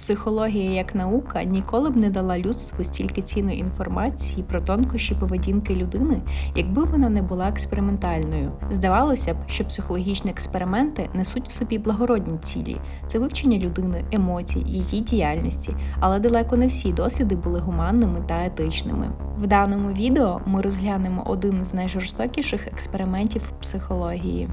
Психологія як наука ніколи б не дала людству стільки цінної інформації про тонкощі поведінки людини, якби вона не була експериментальною. Здавалося б, що психологічні експерименти несуть в собі благородні цілі, це вивчення людини, емоцій, її діяльності, але далеко не всі досліди були гуманними та етичними. В даному відео ми розглянемо один з найжорстокіших експериментів психології.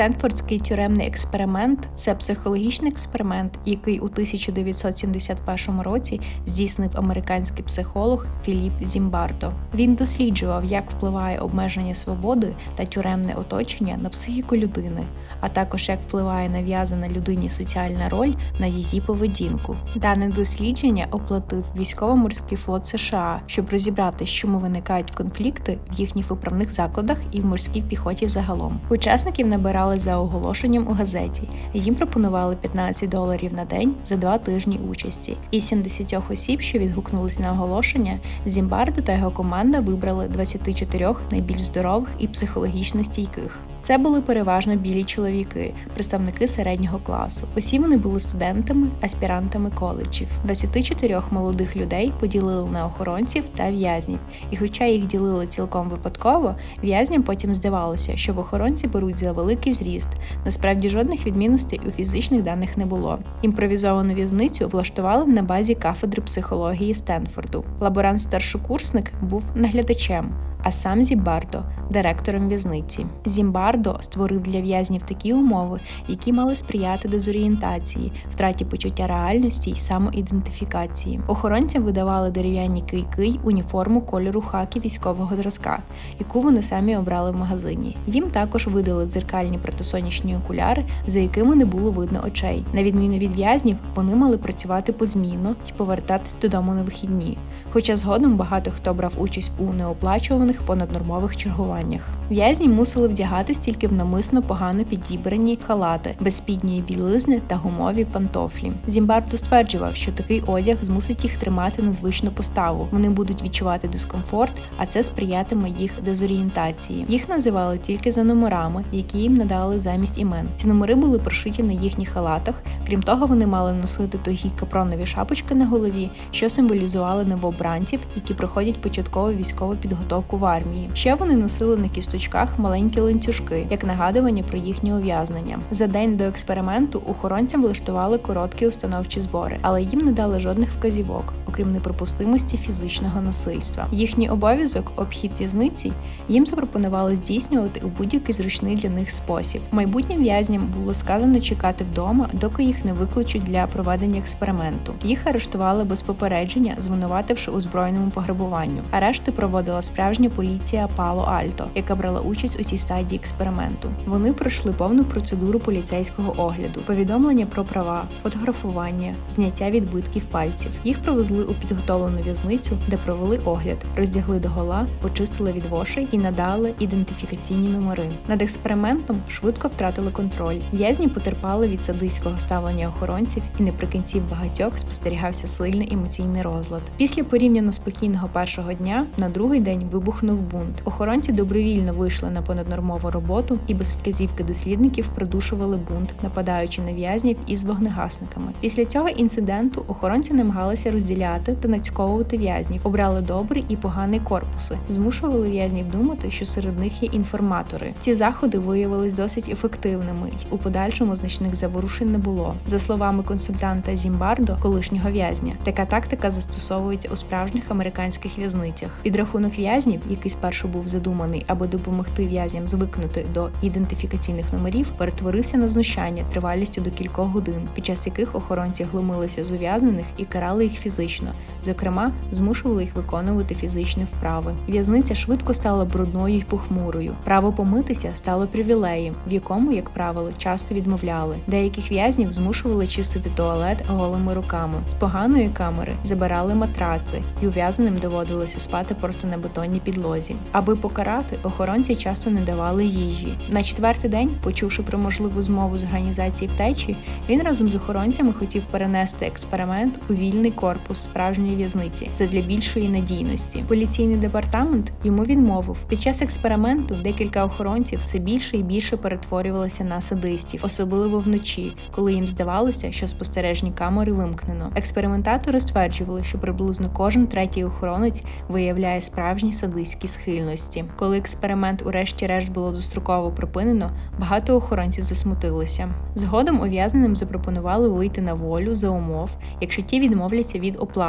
Стенфордський тюремний експеримент це психологічний експеримент, який у 1971 році здійснив американський психолог Філіп Зімбардо. Він досліджував, як впливає обмеження свободи та тюремне оточення на психіку людини, а також як впливає нав'язана людині соціальна роль на її поведінку. Дане дослідження оплатив військово-морський флот США, щоб розібрати, чому виникають конфлікти в їхніх виправних закладах і в морській піхоті загалом. Учасників набирали за оголошенням у газеті. Їм пропонували 15 доларів на день за два тижні участі. Із 70 осіб, що відгукнулись на оголошення, Зімбардо та його команда вибрали 24 найбільш здорових і психологічно стійких. Це були переважно білі чоловіки, представники середнього класу. Усі вони були студентами, аспірантами коледжів. 24 молодих людей поділили на охоронців та в'язнів, і хоча їх ділили цілком випадково, в'язням потім здавалося, що в охоронці беруть за великий зріст. Насправді жодних відмінностей у фізичних даних не було. Імпровізовану в'язницю влаштували на базі кафедри психології Стенфорду. Лаборант-старшокурсник був наглядачем. А сам Зімбардо директором в'язниці. Зімбардо створив для в'язнів такі умови, які мали сприяти дезорієнтації, втраті почуття реальності й самоідентифікації. Охоронцям видавали дерев'яні кийки, уніформу кольору хаки військового зразка, яку вони самі обрали в магазині. Їм також видали дзеркальні протисонячні окуляри, за якими не було видно очей. На відміну від в'язнів, вони мали працювати позмінно і повертатись додому на вихідні. Хоча згодом багато хто брав участь у неоплачуваних понаднормових чергуваннях. В'язні мусили вдягатись тільки в намисно погано підібрані халати, без білизни та гумові пантофлі. Зімбардо стверджував, що такий одяг змусить їх тримати незвичну поставу. Вони будуть відчувати дискомфорт, а це сприятиме їх дезорієнтації. Їх називали тільки за номерами, які їм надали замість імен. Ці номери були прошиті на їхніх халатах. Крім того, вони мали носити тогі капронові шапочки на голові, що символізували новообранців, які проходять початкову військову підготовку в армії. Ще вони носили на кісточках маленькі ланцюжки, як нагадування про їхнє ув'язнення. За день до експерименту охоронцям влаштували короткі установчі збори, але їм не дали жодних вказівок, окрім неприпустимості фізичного насильства. Їхній обов'язок, обхід в'язниці, їм запропонували здійснювати у будь-який зручний для них спосіб. Майбутнім в'язням було сказано чекати вдома, доки їх не викличуть для проведення експерименту. Їх арештували без попередження, звинувативши у збройному пограбуванню. Арешти проводила справжня поліція Пало Альто, яка брала участь у цій стадії експерименту. Вони пройшли повну процедуру поліцейського огляду, повідомлення про права, фотографування, зняття відбитків пальців. Їх провезли у підготовлену в'язницю, де провели огляд, роздягли до гола, почистили від вошей і надали ідентифікаційні номери. Над експериментом швидко втратили контроль. В'язні потерпали від садистського ставлення охоронців, і наприкінці багатьох спостерігався сильний емоційний розлад. Після порівняно спокійного першого дня на другий день вибухнув бунт. Охоронці добровільно вийшли на понаднормову роботу і без вказівки дослідників придушували бунт, нападаючи на в'язнів із вогнегасниками. Після цього інциденту охоронці намагалися розділяти та нацьковувати в'язнів, обрали добрий і поганий корпуси, змушували в'язнів думати, що серед них є інформатори. Ці заходи виявились досить ефективними, й у подальшому значних заворушень не було. За словами консультанта Зімбардо, колишнього в'язня, така тактика застосовується у справжніх американських в'язницях. Підрахунок в'язнів, який спершу був задуманий, аби допомогти в'язням звикнути до ідентифікаційних номерів, перетворився на знущання тривалістю до кількох годин, під час яких охоронці глумилися з ув'язнених і карали їх фізично. Зокрема, змушували їх виконувати фізичні вправи. В'язниця швидко стала брудною й похмурою. Право помитися стало привілеєм, в якому, як правило, часто відмовляли. Деяких в'язнів змушували чистити туалет голими руками. З поганої камери забирали матраци, і ув'язненим доводилося спати просто на бетонній підлозі. Аби покарати, охоронці часто не давали їжі. На четвертий день, почувши про можливу змову з організації втечі, він разом з охоронцями хотів перенести експеримент у вільний корпус справжньої в'язниці задля більшої надійності. Поліційний департамент йому відмовив. Під час експерименту декілька охоронців все більше і більше перетворювалися на садистів, особливо вночі, коли їм здавалося, що спостережні камери вимкнено. Експериментатори стверджували, що приблизно кожен третій охоронець виявляє справжні садистські схильності. Коли експеримент, урешті-решт, було достроково припинено, багато охоронців засмутилися. Згодом ув'язненим запропонували вийти на волю за умов, якщо ті відмовляться від оплати.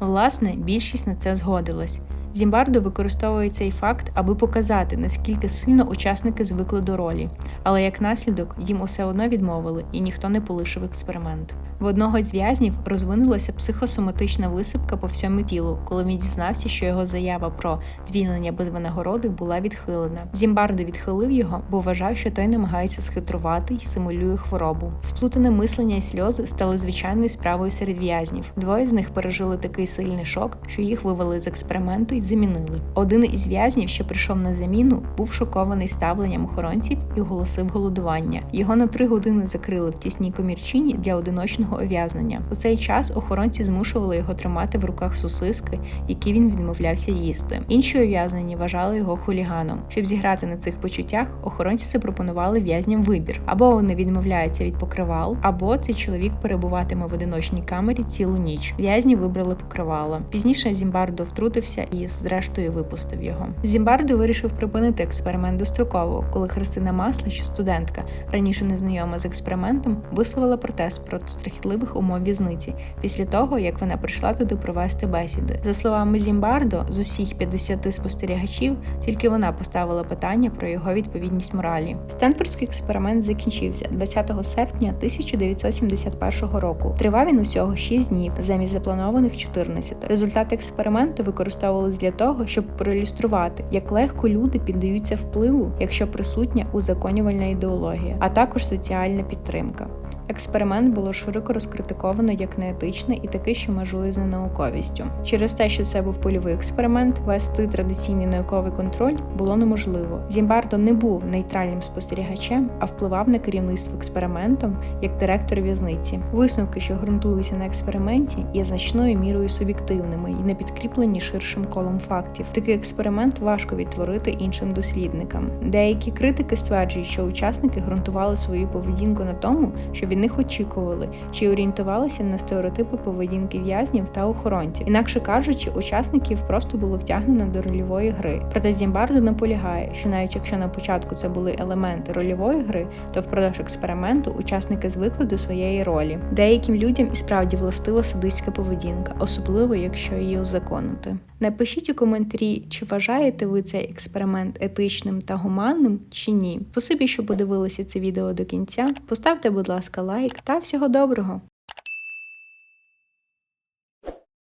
Власне, більшість на це згодилась. Зімбардо використовує цей факт, аби показати, наскільки сильно учасники звикли до ролі, але як наслідок їм усе одно відмовили і ніхто не полишив експеримент. В одного з в'язнів розвинулася психосоматична висипка по всьому тілу, коли він дізнався, що його заява про звільнення без винагороди була відхилена. Зімбардо відхилив його, бо вважав, що той намагається схитрувати й симулює хворобу. Сплутане мислення і сльози стали звичайною справою серед в'язнів. Двоє з них пережили такий сильний шок, що їх вивели з експерименту і замінили. Один із в'язнів, що прийшов на заміну, був шокований ставленням охоронців і оголосив голодування. Його на три години закрили в тісній комірчині для одиночного ув'язнення. У цей час охоронці змушували його тримати в руках сосиски, які він відмовлявся їсти. Інші ув'язнені вважали його хуліганом. Щоб зіграти на цих почуттях, охоронці запропонували в'язням вибір: або вони відмовляються від покривал, або цей чоловік перебуватиме в одиночній камері цілу ніч. В'язні вибрали покривала. Пізніше Зімбардо втрутився і зрештою випустив його. Зімбардо вирішив припинити експеримент достроково, коли Христина Масла, що студентка, раніше незнайома з експериментом, висловила протест проти страхітливих умов в'язниці після того, як вона прийшла туди провести бесіди. За словами Зімбардо, з усіх 50 спостерігачів тільки вона поставила питання про його відповідність моралі. Стенфордський експеримент закінчився 20 серпня 1971 року. Тривав він усього 6 днів замість запланованих 14. Результати експерименту використовувались для того, щоб проілюструвати, як легко люди піддаються впливу, якщо присутня узаконювальна ідеологія, а також соціальна підтримка. Експеримент було широко розкритиковано як неетичний і такий, що межує з ненауковістю. Через те, що це був польовий експеримент, вести традиційний науковий контроль було неможливо. Зімбардо не був нейтральним спостерігачем, а впливав на керівництво експериментом як директор в'язниці. Висновки, що ґрунтуються на експерименті, є значною мірою суб'єктивними і не підкріплені ширшим колом фактів. Такий експеримент важко відтворити іншим дослідникам. Деякі критики стверджують, що учасники ґрунтували свою поведінку на тому, що від них очікували, чи орієнтувалися на стереотипи поведінки в'язнів та охоронців. Інакше кажучи, учасників просто було втягнено до рольової гри. Проте Зімбардо наполягає, що навіть якщо на початку це були елементи рольової гри, то впродовж експерименту учасники звикли до своєї ролі. Деяким людям і справді властива садистська поведінка, особливо якщо її узаконити. Напишіть у коментарі, чи вважаєте ви цей експеримент етичним та гуманним, чи ні. Спасибі, що подивилися це відео до кінця. Поставте, будь ласка, лайк та всього доброго!